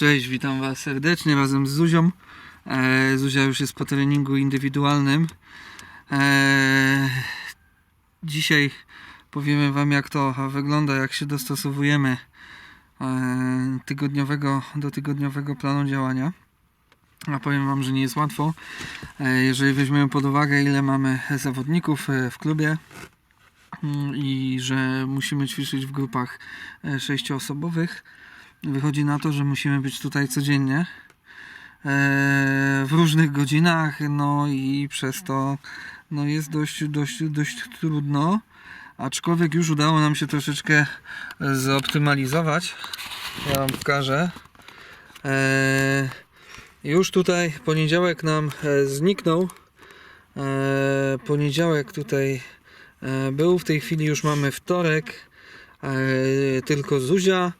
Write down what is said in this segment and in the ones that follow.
Cześć, witam Was serdecznie razem z Zuzią. E, Zuzia już jest po treningu indywidualnym. E, dzisiaj powiemy Wam, jak to wygląda, jak się dostosowujemy e, tygodniowego, do tygodniowego planu działania. A powiem Wam, że nie jest łatwo. E, jeżeli weźmiemy pod uwagę, ile mamy zawodników w klubie mm, i że musimy ćwiczyć w grupach sześcioosobowych, wychodzi na to, że musimy być tutaj codziennie e, w różnych godzinach, no i przez to no jest dość, dość, dość trudno, aczkolwiek już udało nam się troszeczkę zoptymalizować. Ja Wam pokażę. E, już tutaj poniedziałek nam e, zniknął. Poniedziałek tutaj był, w tej chwili już mamy wtorek, tylko Zuzia.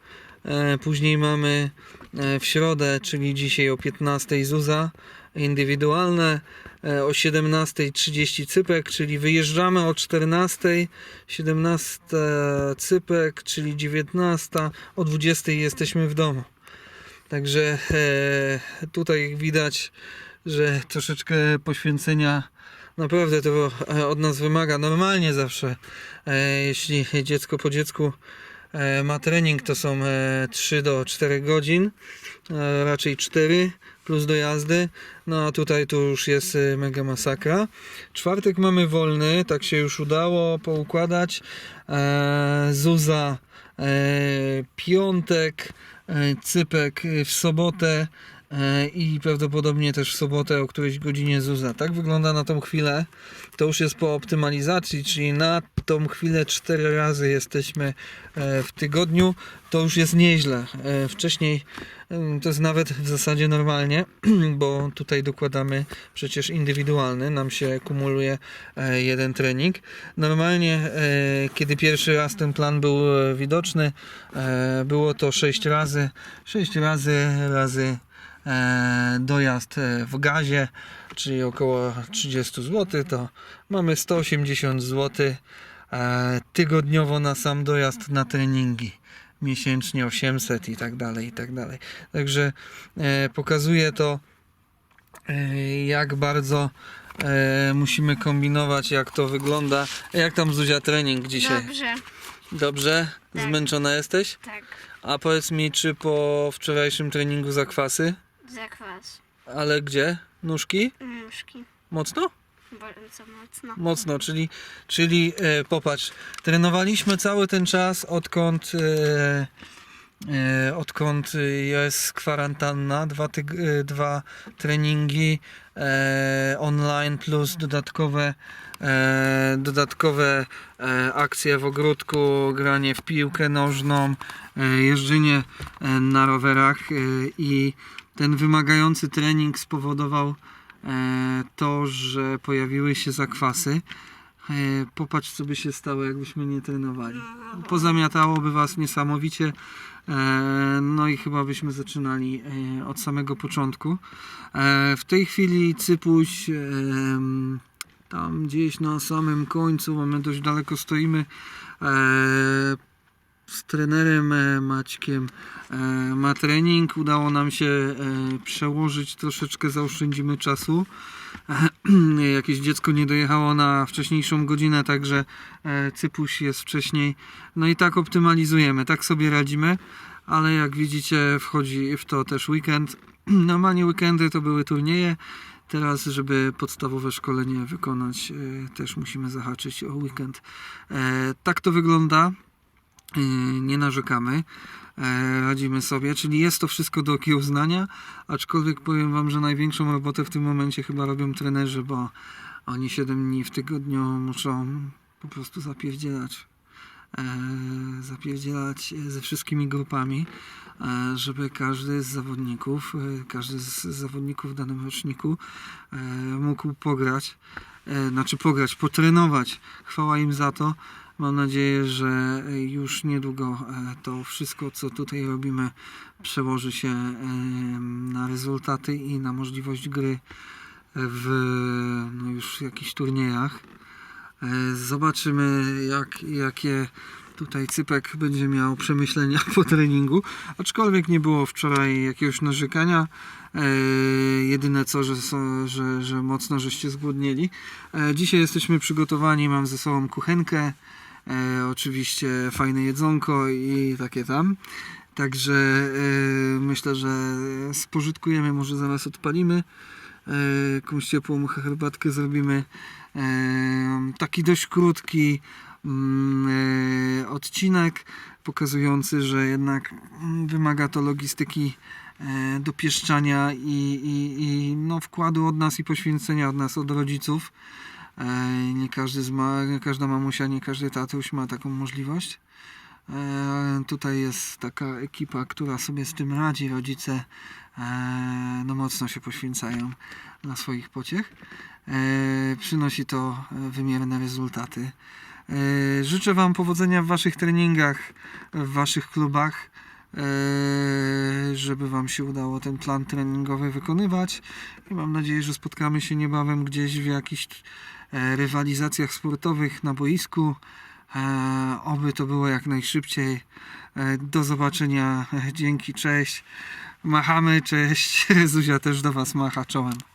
E, Później mamy e, w środę, czyli dzisiaj o 15 Zuza indywidualne, e, o 17.30 Cypek, czyli wyjeżdżamy o 14.00, 17 Cypek, czyli 19, o 20 jesteśmy w domu. Także tutaj widać, że troszeczkę poświęcenia naprawdę to od nas wymaga. Normalnie zawsze, jeśli dziecko po dziecku ma trening, to są e, 3 do 4 godzin, e, raczej 4 plus dojazdy. No a tutaj to już jest e, mega masakra. Czwartek mamy wolny, tak się już udało poukładać. E, Zuza e, piątek, e, Cypek e, w sobotę e, i prawdopodobnie też w sobotę o którejś godzinie Zuza. Tak wygląda na tą chwilę. To już jest po optymalizacji, czyli na tą chwilę cztery razy jesteśmy e, w tygodniu. To już jest nieźle. E, Wcześniej to jest nawet w zasadzie normalnie, bo tutaj dokładamy przecież indywidualny, nam się kumuluje e, jeden trening. Normalnie, e, kiedy pierwszy raz ten plan był e, widoczny, e, było to 6 razy, 6 razy razy e, dojazd e, w gazie, czyli około 30 zł, to mamy 180 zł e, tygodniowo na sam dojazd na treningi miesięcznie 800 i tak dalej, i tak dalej. Także e, pokazuje to, e, jak bardzo e, musimy kombinować, jak to wygląda. Jak tam Zuzia trening dzisiaj? Dobrze, Dobrze? Tak. Zmęczona jesteś? tak. A powiedz mi, czy po wczorajszym treningu zakwasy? Zakwas. Ale gdzie? Nóżki? Nóżki. Mocno? Bardzo mocno. Mocno, czyli, czyli e, popatrz, trenowaliśmy cały ten czas, odkąd, e, e, odkąd jest kwarantanna, dwa, tyg, e, dwa treningi e, online plus dodatkowe, e, dodatkowe e, akcje w ogródku, granie w piłkę nożną, e, jeżdżenie e, na rowerach e, i ten wymagający trening spowodował e, to, że pojawiły się zakwasy. E, Popatrz, co by się stało, jakbyśmy nie trenowali. Pozamiatałoby Was niesamowicie. e, No i chyba byśmy zaczynali od samego początku. W tej chwili Cypuś tam gdzieś na samym końcu, bo my dość daleko stoimy. Z trenerem e, Maćkiem e, ma trening. Udało nam się e, przełożyć, troszeczkę zaoszczędzimy czasu. Jakieś dziecko nie dojechało na wcześniejszą godzinę, także Cypuś jest wcześniej. No i tak optymalizujemy, tak sobie radzimy, ale jak widzicie wchodzi w to też weekend. Normalnie weekendy to były turnieje. Teraz, żeby podstawowe szkolenie wykonać, też musimy zahaczyć o weekend. Tak to wygląda. Nie narzekamy. E, Radzimy sobie, czyli jest to wszystko do okiełznania, aczkolwiek powiem Wam, że największą robotę w tym momencie chyba robią trenerzy, bo oni 7 dni w tygodniu muszą po prostu zapierdzielać. E, zapierdzielać ze wszystkimi grupami, e, żeby każdy z zawodników, każdy z zawodników w danym roczniku mógł pograć, znaczy pograć, potrenować. Chwała im za to. Mam nadzieję, że już niedługo e, to wszystko, co tutaj robimy, przełoży się na rezultaty i na możliwość gry w no już jakichś turniejach. E, Zobaczymy, jak, jakie Tutaj Cypek będzie miał przemyślenia po treningu, aczkolwiek nie było wczoraj jakiegoś narzekania. E, jedyne co, że, że, że mocno żeście zgłodnieli. Dzisiaj jesteśmy przygotowani, mam ze sobą kuchenkę, e, oczywiście fajne jedzonko i takie tam. Także e, myślę, że spożytkujemy, może zaraz odpalimy. E, jakąś ciepłą herbatkę zrobimy. E, taki dość krótki mm, e, odcinek pokazujący, że jednak wymaga to logistyki e, dopieszczania i, i, i no, wkładu od nas i poświęcenia od nas, od rodziców. Nie każdy ma, nie każda mamusia, nie każdy tatuś ma taką możliwość. Tutaj jest taka ekipa, która sobie z tym radzi. Rodzice no mocno się poświęcają dla swoich pociech. Przynosi to e, wymierne rezultaty. Życzę Wam powodzenia w Waszych treningach, w Waszych klubach, żeby Wam się udało ten plan treningowy wykonywać. I mam nadzieję, że spotkamy się niebawem gdzieś w jakichś rywalizacjach sportowych na boisku. E, Oby to było jak najszybciej. E, Do zobaczenia. E, Dzięki, cześć. Machamy, cześć. Zuzia też do Was macha czołem.